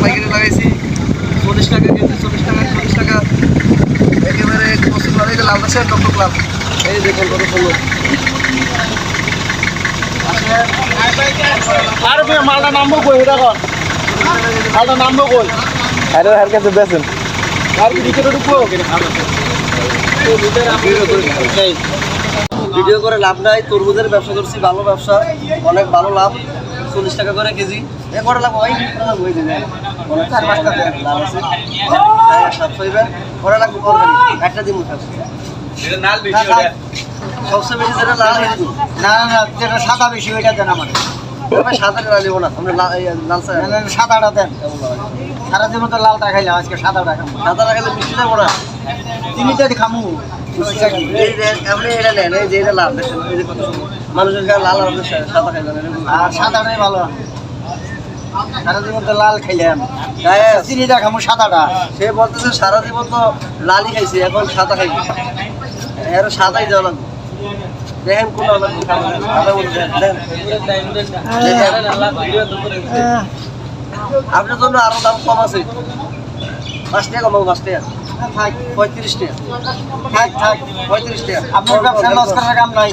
পাইকারি লাগাইছি। চল্লিশ টাকা কেজি চল্লিশ টাকা চল্লিশ টাকা। একেবারে যে আছে টক লাল। এই দেখুন কত সুন্দর। আর মালটা নামবো কই? এটা কর। মালটা নামবো কই? আরে হার কাছে বেছেন আর কি ভিতরে ঢুকবো? ভিডিও করে লাভ নাই তরমুজের ব্যবসা করছি ভালো ব্যবসা অনেক ভালো লাভ। চল্লিশ টাকা করে কেজি। এ কটা লাগবো ভাই কটা লাগবো এই যে অনেক চার পাঁচটা দেন লাভ আছে। হ্যাঁ, সাতশো হইবে কটা লাগবো করবেন একটা দিন উঠাবো সবচেয়ে বেশি যেটা লাল না। না যেটা সাদা বেশি ওইটা দেন আমার সাদাটা দেন। সারা জীবন তো লালটা খাইলাম আজকে সাদাটা খাব। সাদা মিষ্টি যাব না? তো খামু। মানুষের লাল আর সাদাটাই ভালো। সারা জীবন তো লাল খাইলাম। চিনিটা খামু সাদাটা। সে বলতেছে সারা জীবন তো লালই খাইছে এখন সাদা খাইছে এর সাদাই দেওয়া লাগবে। আপনার জন্য আরও দাম কম আছে পাঁচ টাকা কমাবো পাঁচ টাকা পঁয়ত্রিশ টাকা পঁয়ত্রিশ টাকা আপনার ব্যবসা লস করার কাম নাই